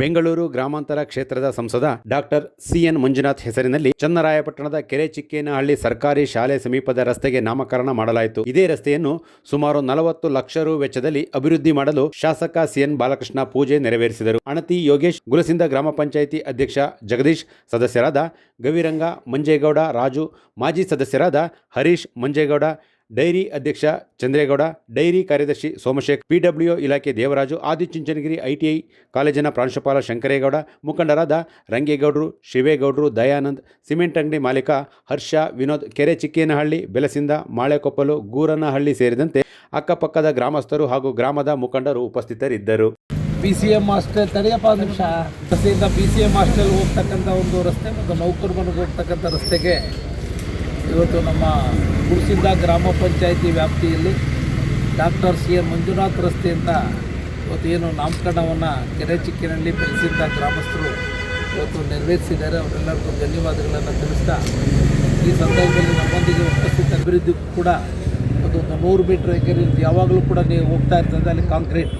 ಬೆಂಗಳೂರು ಗ್ರಾಮಾಂತರ ಕ್ಷೇತ್ರದ ಸಂಸದ ಡಾಕ್ಟರ್ ಸಿಎನ್ ಮಂಜುನಾಥ್ ಹೆಸರಿನಲ್ಲಿ ಚನ್ನರಾಯಪಟ್ಟಣದ ಕೆರೆ ಚಿಕ್ಕೇನಹಳ್ಳಿ ಸರ್ಕಾರಿ ಶಾಲೆ ಸಮೀಪದ ರಸ್ತೆಗೆ ನಾಮಕರಣ ಮಾಡಲಾಯಿತು. ಇದೇ ರಸ್ತೆಯನ್ನು ಸುಮಾರು ನಲವತ್ತು ಲಕ್ಷ ರು ವೆಚ್ಚದಲ್ಲಿ ಅಭಿವೃದ್ಧಿ ಮಾಡಲು ಶಾಸಕ ಸಿಎನ್ ಬಾಲಕೃಷ್ಣ ಪೂಜೆ ನೆರವೇರಿಸಿದರು. ಅಣತಿ ಯೋಗೇಶ್, ಗುಲಸಿಂದ ಗ್ರಾಮ ಪಂಚಾಯಿತಿ ಅಧ್ಯಕ್ಷ ಜಗದೀಶ್, ಸದಸ್ಯರಾದ ಗವಿರಂಗ ಮಂಜೇಗೌಡ, ರಾಜು ಮಾಜಿ ಸದಸ್ಯರಾದ ಹರೀಶ್ ಮಂಜೇಗೌಡ ಡೈರಿ ಅಧ್ಯಕ್ಷ ಚಂದ್ರೇಗೌಡ, ಡೈರಿ ಕಾರ್ಯದರ್ಶಿ ಸೋಮಶೇಖರ್, ಪಿಡಬ್ಲ್ಯೂ ಇಲಾಖೆ ದೇವರಾಜು, ಆದಿಚುಂಚನಗಿರಿ ಐಟಿಐ ಕಾಲೇಜಿನ ಪ್ರಾಂಶುಪಾಲ ಶಂಕರೇಗೌಡ, ಮುಖಂಡರಾದ ರಂಗೇಗೌಡರು, ಶಿವೇಗೌಡರು, ದಯಾನಂದ್, ಸಿಮೆಂಟ್ ಅಂಗಡಿ ಮಾಲೀಕ ಹರ್ಷ, ವಿನೋದ್, ಕೆರೆ ಚಿಕ್ಕೇನಹಳ್ಳಿ, ಬೆಲಸಿಂದ, ಮಾಳೆಕೊಪ್ಪಲು, ಗೂರನಹಳ್ಳಿ ಸೇರಿದಂತೆ ಅಕ್ಕಪಕ್ಕದ ಗ್ರಾಮಸ್ಥರು ಹಾಗೂ ಗ್ರಾಮದ ಮುಖಂಡರು ಉಪಸ್ಥಿತರಿದ್ದರು. ಎಂ ಹಾಸ್ಟೆಲ್ ತಡೆಯಪ್ಪ ನಿಮಿಷ. ಪಿ ಸಿ ಎಂ ಹಾಸ್ಟೆಲ್ ಹೋಗ್ತಕ್ಕಂಥ ಒಂದು ರಸ್ತೆ ಮತ್ತು ನೌಕರ್ ಮನೆಗೆ ಹೋಗ್ತಕ್ಕಂಥ ರಸ್ತೆಗೆ ಇವತ್ತು ನಮ್ಮ ಗುರುಸಿಂದ ಗ್ರಾಮ ಪಂಚಾಯಿತಿ ವ್ಯಾಪ್ತಿಯಲ್ಲಿ ಡಾಕ್ಟರ್ ಸಿ ಎನ್ ಮಂಜುನಾಥ್ ರಸ್ತೆಯಿಂದ ಇವತ್ತು ಏನು ನಾಮಕರಣವನ್ನು ಕೆರೆ ಚಿಕ್ಕಿನಲ್ಲಿ ಬೆಳೆಸಿದ್ದ ಗ್ರಾಮಸ್ಥರು ಇವತ್ತು ನೆರವೇರಿಸಿದ್ದಾರೆ. ಅವರೆಲ್ಲರಿಗೂ ಧನ್ಯವಾದಗಳನ್ನು ತಿಳಿಸ್ತಾ ಈ ಸಂದರ್ಭದಲ್ಲಿ ನಮ್ಮೊಂದಿಗೆ ಉಪಸ್ಥಿತ ಅಭಿವೃದ್ಧಿ ಕೂಡ ಒಂದು ನೂರು ಮೀಟ್ರ್ ಎಕರೆ ಯಾವಾಗಲೂ ಕೂಡ ನೀವು ಹೋಗ್ತಾ ಇರ್ತದೆ. ಅಲ್ಲಿ ಕಾಂಕ್ರೀಟ್.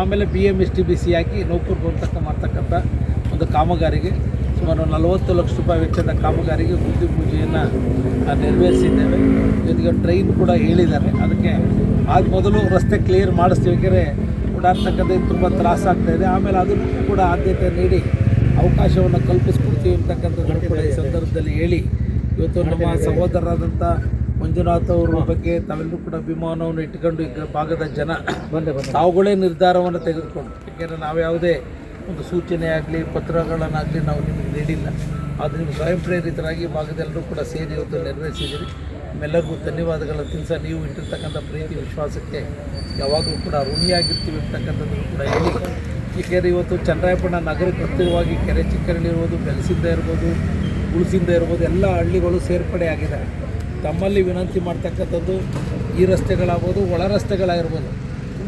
ಆಮೇಲೆ B M S T B C ಹಾಕಿ ನೌಕರ್ ಬರ್ತಕ್ಕ ಮಾಡ್ತಕ್ಕಂಥ ಒಂದು ಕಾಮಗಾರಿಗೆ ಸುಮಾರು ನಲವತ್ತು ಲಕ್ಷ ರೂಪಾಯಿ ವೆಚ್ಚದ ಕಾಮಗಾರಿಗೆ ಬುದ್ಧಿ ಪೂಜೆಯನ್ನು ನೆರವೇರಿಸಿದ್ದೇವೆ. ಜೊತೆಗೆ ಟ್ರೈನ್ ಕೂಡ ಹೇಳಿದ್ದಾರೆ. ಅದಕ್ಕೆ ಆದ ಮೊದಲು ರಸ್ತೆ ಕ್ಲಿಯರ್ ಮಾಡಿಸ್ತೀವಿ. ಓಡಾಡ್ತಕ್ಕಂಥ ತುಂಬ ತ್ರಾಸಾಗ್ತಾ ಇದೆ. ಆಮೇಲೆ ಅದನ್ನು ಕೂಡ ಆದ್ಯತೆ ನೀಡಿ ಅವಕಾಶವನ್ನು ಕಲ್ಪಿಸ್ಕೊಡ್ತೀವಿ ಅಂತಕ್ಕಂಥದ್ದು ಕೂಡ ಈ ಸಂದರ್ಭದಲ್ಲಿ ಹೇಳಿ. ಇವತ್ತು ನಮ್ಮ ಸಹೋದರರಾದಂಥ ಮಂಜುನಾಥ್ ಅವರ ಬಗ್ಗೆ ತಾವೆಲ್ಲರೂ ಕೂಡ ಅಭಿಮಾನವನ್ನು ಇಟ್ಕೊಂಡು ಈ ಭಾಗದ ಜನ. ತಾವುಗಳೇ ನಿರ್ಧಾರವನ್ನು ತೆಗೆದುಕೊಂಡು ಯಾಕೆಂದರೆ ನಾವು ಯಾವುದೇ ಒಂದು ಸೂಚನೆ ಆಗಲಿ ಪತ್ರಗಳನ್ನಾಗಲಿ ನಾವು ನಿಮಗೆ ನೀಡಿಲ್ಲ. ಆದರೆ ನೀವು ಸ್ವಯಂ ಪ್ರೇರಿತರಾಗಿ ಭಾಗದೆಲ್ಲರೂ ಕೂಡ ಸೇರಿ ಇವತ್ತು ನೆರವೇರಿಸಿದ್ದೀರಿ. ನಿಮ್ಮೆಲ್ಲರಿಗೂ ಧನ್ಯವಾದಗಳನ್ನು ತಿಳಿಸ ನೀವು ಇಟ್ಟಿರ್ತಕ್ಕಂಥ ಪ್ರೀತಿ, ವಿಶ್ವಾಸಕ್ಕೆ ಯಾವಾಗಲೂ ಕೂಡ ಋಣಿಯಾಗಿರ್ತೀವಿ ಇರ್ತಕ್ಕಂಥದ್ದು ಕೂಡ ಹೇಳಿ. ಏಕೆಂದರೆ ಇವತ್ತು ಚನ್ನರಾಯಪಟ್ಟಣ ನಗರಕ್ಕೆ ಹತ್ತಿರವಾಗಿ ಕೆರೆ ಚಿಕ್ಕರಳ್ಳಿ ಇರ್ಬೋದು, ಬೆಲಸಿಂದ ಇರ್ಬೋದು, ಉಳಿಸಿಂದ ಇರ್ಬೋದು, ಎಲ್ಲ ಹಳ್ಳಿಗಳು ಸೇರ್ಪಡೆ ಆಗಿದೆ. ತಮ್ಮಲ್ಲಿ ವಿನಂತಿ ಮಾಡ್ತಕ್ಕಂಥದ್ದು ಈ ರಸ್ತೆಗಳಾಗ್ಬೋದು, ಒಳ ರಸ್ತೆಗಳಾಗಿರ್ಬೋದು.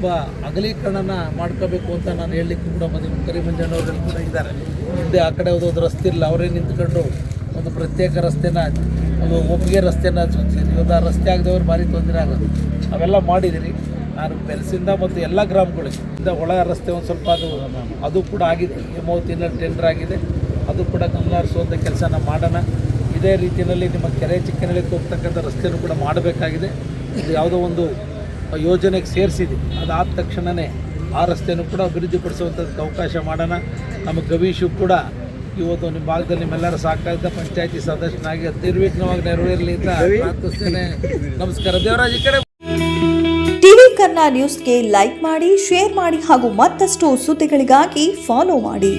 ತುಂಬ ಅಗಲೀಕರಣನ ಮಾಡ್ಕೋಬೇಕು ಅಂತ ನಾನು ಹೇಳಲಿಕ್ಕೆ ಕೂಡ ಬಂದಿದ್ದೀನಿ ಕರಿಮಂಜಣ್ಣವ್ರಲ್ಲಿ ಕೂಡ ಇದ್ದಾರೆ. ಹಿಂದೆ ಆ ಕಡೆ ಹೋದೋದು ರಸ್ತೆ ಇಲ್ಲ, ಅವರೇ ನಿಂತ್ಕೊಂಡು ಒಂದು ಪ್ರತ್ಯೇಕ ರಸ್ತೆನ, ಒಂದು ಒಪ್ಪಿಗೆ ರಸ್ತೆನ ಸೂಚಿಸಿದ್ರು ಇವತ್ತು ಆ ರಸ್ತೆ ಆಗದವ್ರು ಭಾರಿ ತೊಂದರೆ ಆಗೋದು ಅವೆಲ್ಲ ಮಾಡಿದಿರಿ. ನಾನು ಬೆಲಸಿಂದ ಮತ್ತು ಎಲ್ಲ ಗ್ರಾಮಗಳಿಗೆ, ಇಂದ ಒಳ ರಸ್ತೆ ಒಂದು ಸ್ವಲ್ಪ ಅದು ಅದು ಕೂಡ ಆಗಿದೆ. ಹೇಮಾವತಿನಲ್ಲಿ ಟೆಂಡರ್ ಆಗಿದೆ. ಅದು ಕೂಡ ಗಮನ ಹರಿಸುವಂಥ ಕೆಲಸನ ಮಾಡೋಣ. ಇದೇ ರೀತಿಯಲ್ಲಿ ನಿಮ್ಮ ಕೆರೆ ಚಿಕ್ಕನಳ್ಳಿಗೆ ಹೋಗ್ತಕ್ಕಂಥ ರಸ್ತೆಯನ್ನು ಕೂಡ ಮಾಡಬೇಕಾಗಿದೆ. ಇದು ಯಾವುದೋ ಒಂದು ಯೋಜನೆಗೆ ಸೇರಿಸಿದೆ. ಅದಾದ ತಕ್ಷಣವೇ ಆ ರಸ್ತೆಯನ್ನು ಕೂಡ ಅಭಿವೃದ್ಧಿಪಡಿಸುವಂಥದ್ದು ಅವಕಾಶ ಮಾಡೋಣ. ನಮ್ಮ ಗವೀಶು ಕೂಡ ಇವತ್ತು ನಿಮ್ಮ ಭಾಗದಲ್ಲಿ ನಿಮ್ಮೆಲ್ಲರ ಸಹಕಾರದ ಪಂಚಾಯತಿ ಸದಸ್ಯನಾಗಿ ನಿರ್ವಿಘ್ನವಾಗಿ ನೆರವೇರಲಿ ಅಂತ ಪ್ರಾರ್ಥಿಸ್ತೇನೆ. ನಮಸ್ಕಾರ. ದೇವರಾಜ್ ಈ ಕಡೆ ಟಿವಿ ಕನ್ನಡ ನ್ಯೂಸ್ಗೆ ಲೈಕ್ ಮಾಡಿ ಶೇರ್ ಮಾಡಿ ಹಾಗೂ ಮತ್ತಷ್ಟು ಸುದ್ದಿಗಳಿಗಾಗಿ ಫಾಲೋ ಮಾಡಿ.